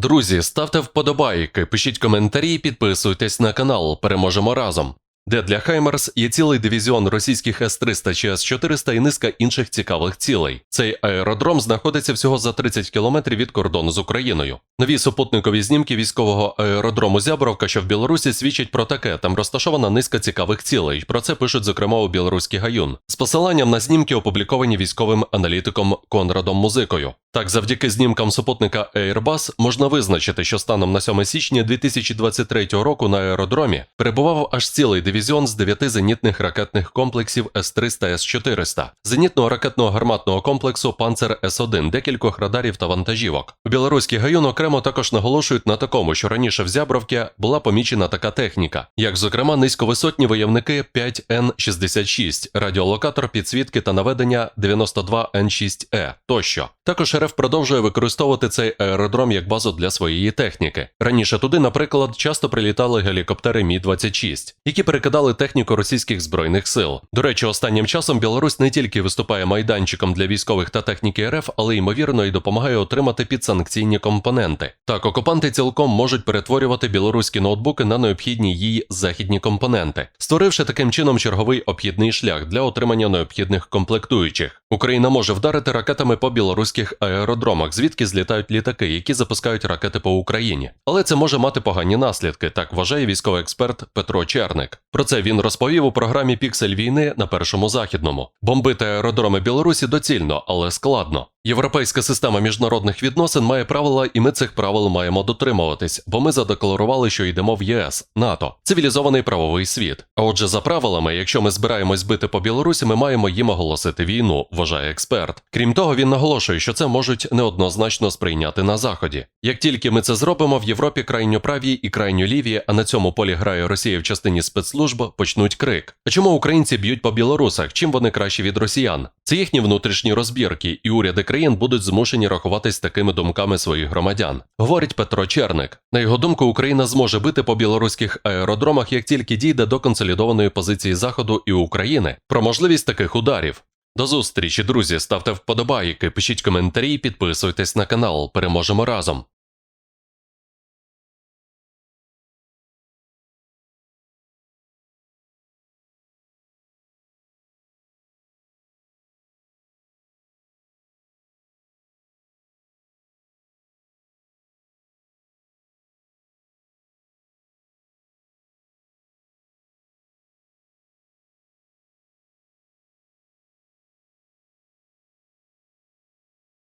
Друзі, ставте вподобайки, пишіть коментарі, підписуйтесь на канал. Переможемо разом. Де для Хаймерс є цілий дивізіон російських С-300 чи С-400 і низка інших цікавих цілей. Цей аеродром знаходиться всього за 30 кілометрів від кордону з Україною. Нові супутникові знімки військового аеродрому Зябровка, що в Білорусі, свідчать про таке. Там розташована низка цікавих цілей. Про це пишуть зокрема у білоруський гаюн. З посиланням на знімки, опубліковані військовим аналітиком Конрадом Музикою. Так, завдяки знімкам супутника Airbus можна визначити, що станом на 7 січня 2023 року на аеродромі перебував аж цілий дивізіон з дев'яти зенітних ракетних комплексів С-300 С-400, зенітного ракетного гарматного комплексу Панцер С-1, декількох радарів та вантажівок. Білоруський гаюн окремо також наголошують на такому, що раніше в Зябровці була помічена така техніка, як зокрема низьковисотні виявники 5Н66, радіолокатор підсвітки та наведення 92Н6Е тощо. Також РФ продовжує використовувати цей аеродром як базу для своєї техніки. Раніше туди, наприклад, часто прилітали гелікоптери Мі-26, які перекидали техніку російських збройних сил. До речі, останнім часом Білорусь не тільки виступає майданчиком для військових та техніки РФ, але ймовірно і допомагає отримати підсанкційні компоненти. Так, окупанти цілком можуть перетворювати білоруські ноутбуки на необхідні їй західні компоненти, створивши таким чином черговий обхідний шлях для отримання необхідних комплектуючих. Україна може вдарити ракетами по білоруських аеродромах, звідки злітають літаки, які запускають ракети по Україні. Але це може мати погані наслідки, так вважає військовий експерт Петро Черник. Про це він розповів у програмі Піксель війни на першому західному. Бомбити аеродроми Білорусі доцільно, але складно. Європейська система міжнародних відносин має правила, і ми цих правил маємо дотримуватись, бо ми задекларували, що йдемо в ЄС, НАТО, цивілізований правовий світ. А отже, за правилами, якщо ми збираємось бити по Білорусі, ми маємо їм оголосити війну, вважає експерт. Крім того, він наголошує, що це можуть неоднозначно сприйняти на заході. Як тільки ми це зробимо, в Європі крайньо праві і крайньо ліві, а на цьому полі грає Росія в частині спецслужб, почнуть крик. А чому українці б'ють по білорусах? Чим вони кращі від росіян? Це їхні внутрішні розбірки, і уряди країн будуть змушені рахуватись такими думками своїх громадян. Говорить Петро Черник. На його думку, Україна зможе бити по білоруських аеродромах, як тільки дійде до консолідованої позиції Заходу і України про можливість таких ударів. До зустрічі, друзі. Ставте вподобайки, пишіть коментарі, підписуйтесь на канал. Переможемо разом.